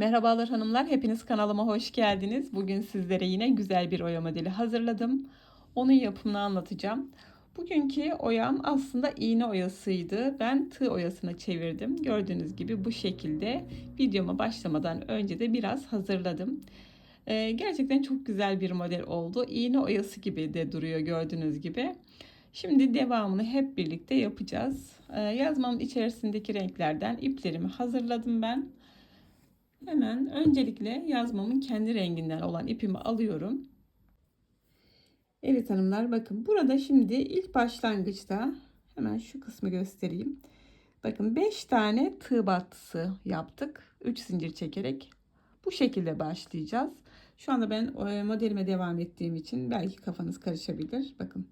Merhabalar hanımlar, hepiniz kanalıma hoş geldiniz. Bugün sizlere yine güzel bir oya modeli hazırladım. Onun yapımını anlatacağım. Bugünkü oyam aslında iğne oyasıydı. Ben tığ oyasına çevirdim. Gördüğünüz gibi bu şekilde videoma başlamadan önce de biraz hazırladım. Ee, gerçekten çok güzel bir model oldu. İğne oyası gibi de duruyor gördüğünüz gibi. Şimdi devamını hep birlikte yapacağız. Ee, yazmamın içerisindeki renklerden iplerimi hazırladım ben. Hemen öncelikle yazmamın kendi renginden olan ipimi alıyorum. Evet hanımlar bakın burada şimdi ilk başlangıçta hemen şu kısmı göstereyim. Bakın 5 tane tığ battısı yaptık. 3 zincir çekerek bu şekilde başlayacağız. Şu anda ben modelime devam ettiğim için belki kafanız karışabilir. Bakın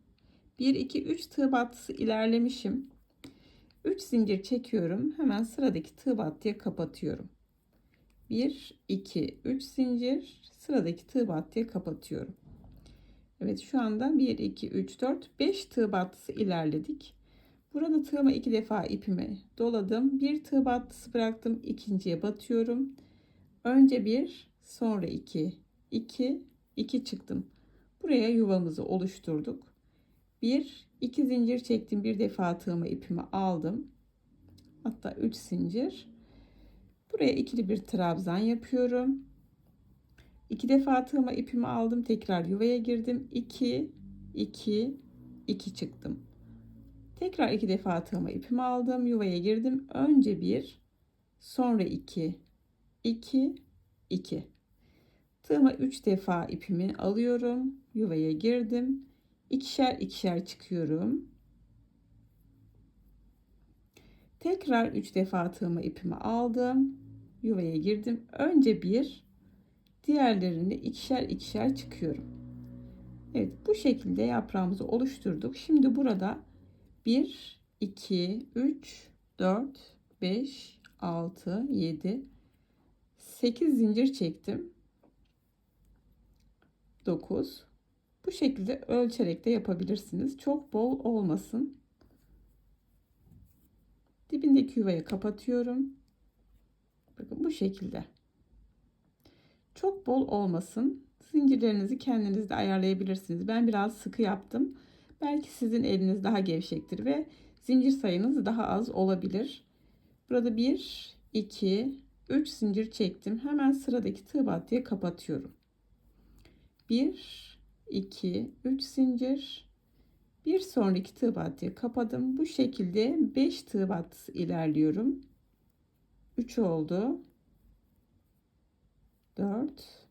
1 2 3 tığ battısı ilerlemişim. 3 zincir çekiyorum. Hemen sıradaki tığ battıya kapatıyorum. 1 2 3 zincir sıradaki tığ battıya kapatıyorum. Evet şu anda 1 2 3 4 5 tığ battısı ilerledik. Burada tığıma iki defa ipimi doladım. Bir tığ battısı bıraktım. ikinciye batıyorum. Önce bir, sonra iki, iki, iki çıktım. Buraya yuvamızı oluşturduk. Bir, iki zincir çektim. Bir defa tığıma ipimi aldım. Hatta üç zincir. Buraya ikili bir trabzan yapıyorum. İki defa tığıma ipimi aldım. Tekrar yuvaya girdim. 2 2 2 çıktım. Tekrar iki defa tığıma ipimi aldım. Yuvaya girdim. Önce bir, sonra iki, iki, iki. Tığıma üç defa ipimi alıyorum. Yuvaya girdim. İkişer ikişer çıkıyorum. Tekrar 3 defa tığıma ipimi aldım. Yuvaya girdim. Önce bir, diğerlerini ikişer ikişer çıkıyorum. Evet bu şekilde yaprağımızı oluşturduk. Şimdi burada 1, 2, 3, 4, 5, 6, 7, 8 zincir çektim. 9. Bu şekilde ölçerek de yapabilirsiniz. Çok bol olmasın. Dibindeki yuvayı kapatıyorum. Bakın bu şekilde. Çok bol olmasın. Zincirlerinizi kendiniz de ayarlayabilirsiniz. Ben biraz sıkı yaptım. Belki sizin eliniz daha gevşektir ve zincir sayınız daha az olabilir. Burada 1, 2, 3 zincir çektim. Hemen sıradaki tığ battıya kapatıyorum. 1, 2, 3 zincir. Bir sonraki tığ battıya kapadım. Bu şekilde 5 tığ battısı ilerliyorum. 3 oldu. 4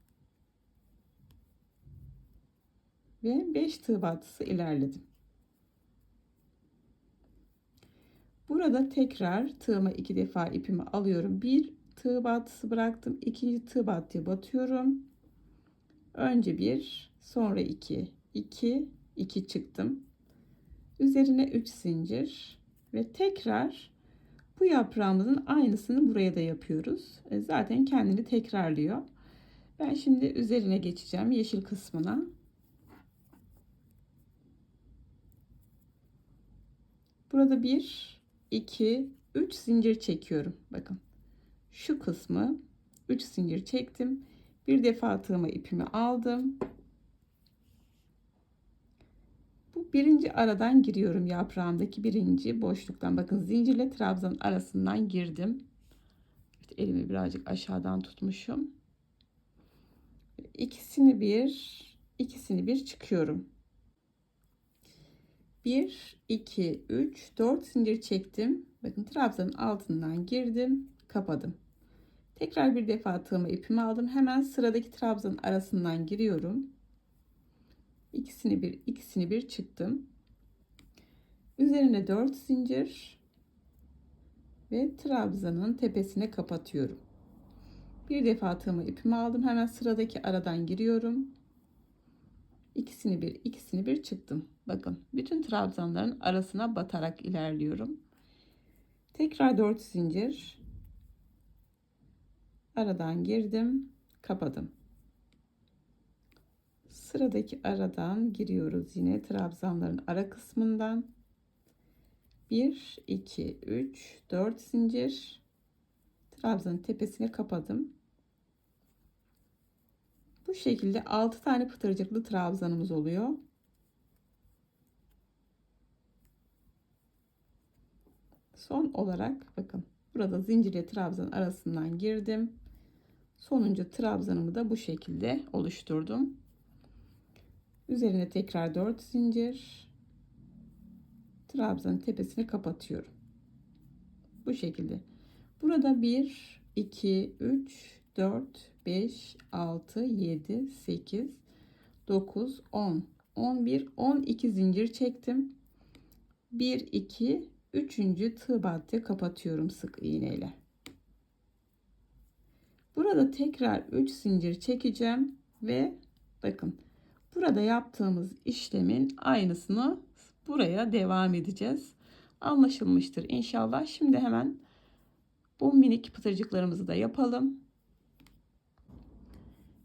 ve 5 tığ battısı ilerledim. Burada tekrar tığıma iki defa ipimi alıyorum. Bir tığ battısı bıraktım. ikinci tığ battıya batıyorum. Önce bir, sonra iki, iki, iki çıktım. Üzerine 3 zincir ve tekrar bu yaprağımızın aynısını buraya da yapıyoruz. E, zaten kendini tekrarlıyor. Ben şimdi üzerine geçeceğim yeşil kısmına. Burada 1, 2, 3 zincir çekiyorum. Bakın şu kısmı 3 zincir çektim. Bir defa tığıma ipimi aldım. Bu birinci aradan giriyorum yaprağımdaki birinci boşluktan. Bakın zincirle trabzan arasından girdim. İşte elimi birazcık aşağıdan tutmuşum. İkisini bir, ikisini bir çıkıyorum. 1, 2, 3, 4 zincir çektim. Bakın trabzanın altından girdim, kapadım. Tekrar bir defa tığıma ipimi aldım. Hemen sıradaki trabzanın arasından giriyorum. İkisini bir, ikisini bir çıktım. Üzerine 4 zincir ve trabzanın tepesine kapatıyorum. Bir defa tığıma ipimi aldım. Hemen sıradaki aradan giriyorum. İkisini bir, ikisini bir çıktım. Bakın bütün trabzanların arasına batarak ilerliyorum. Tekrar 4 zincir. Aradan girdim, kapadım. Sıradaki aradan giriyoruz yine trabzanların ara kısmından. 1 2 3 4 zincir. Trabzanın tepesine kapadım. Bu şekilde 6 tane pıtırcıklı trabzanımız oluyor. Son olarak bakın burada zincirle trabzan arasından girdim. Sonuncu trabzanımı da bu şekilde oluşturdum. Üzerine tekrar 4 zincir. Trabzanın tepesini kapatıyorum. Bu şekilde. Burada 1, 2, 3, 4, 5, 6, 7, 8, 9, 10, 11, 12 zincir çektim. 1, 2, 3. tığ battı kapatıyorum sık iğneyle. Burada tekrar 3 zincir çekeceğim ve bakın burada yaptığımız işlemin aynısını buraya devam edeceğiz. Anlaşılmıştır inşallah. Şimdi hemen bu minik pıtırcıklarımızı da yapalım.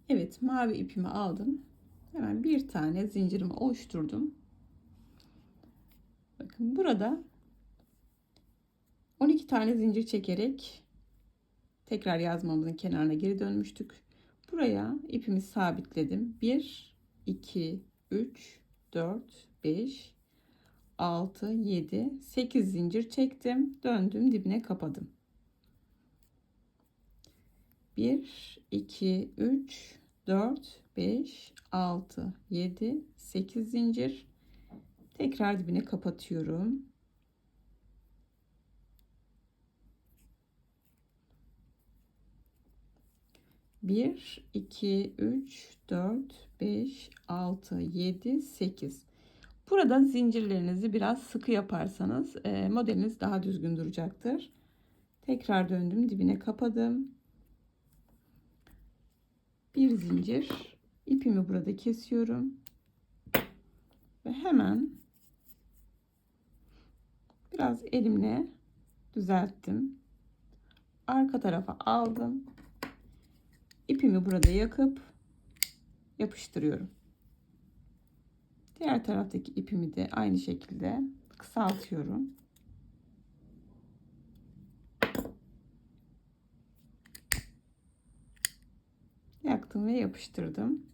Evet mavi ipimi aldım. Hemen bir tane zincirimi oluşturdum. Bakın burada 12 tane zincir çekerek tekrar yazmamızın kenarına geri dönmüştük. Buraya ipimi sabitledim. 1 2 3 4 5 6 7 8 zincir çektim. Döndüm dibine kapadım. 1 2 3 4 5 6 7 8 zincir tekrar dibine kapatıyorum. Bir, iki, üç, dört, beş, altı, yedi, sekiz. Burada zincirlerinizi biraz sıkı yaparsanız e, modeliniz daha düzgün duracaktır. Tekrar döndüm dibine kapadım. Bir zincir ipimi burada kesiyorum. Ve hemen biraz elimle düzelttim. Arka tarafa aldım. İpimi burada yakıp yapıştırıyorum. Diğer taraftaki ipimi de aynı şekilde kısaltıyorum. Yaktım ve yapıştırdım.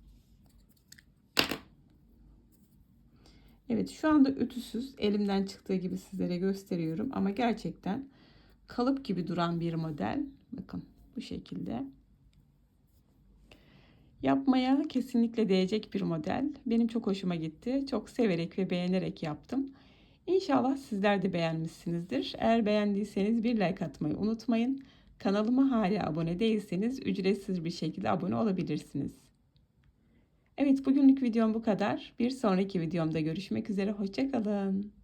Evet şu anda ütüsüz elimden çıktığı gibi sizlere gösteriyorum ama gerçekten kalıp gibi duran bir model. Bakın bu şekilde. Yapmaya kesinlikle değecek bir model. Benim çok hoşuma gitti. Çok severek ve beğenerek yaptım. İnşallah sizler de beğenmişsinizdir. Eğer beğendiyseniz bir like atmayı unutmayın. Kanalıma hala abone değilseniz ücretsiz bir şekilde abone olabilirsiniz. Evet bugünlük videom bu kadar. Bir sonraki videomda görüşmek üzere. Hoşçakalın.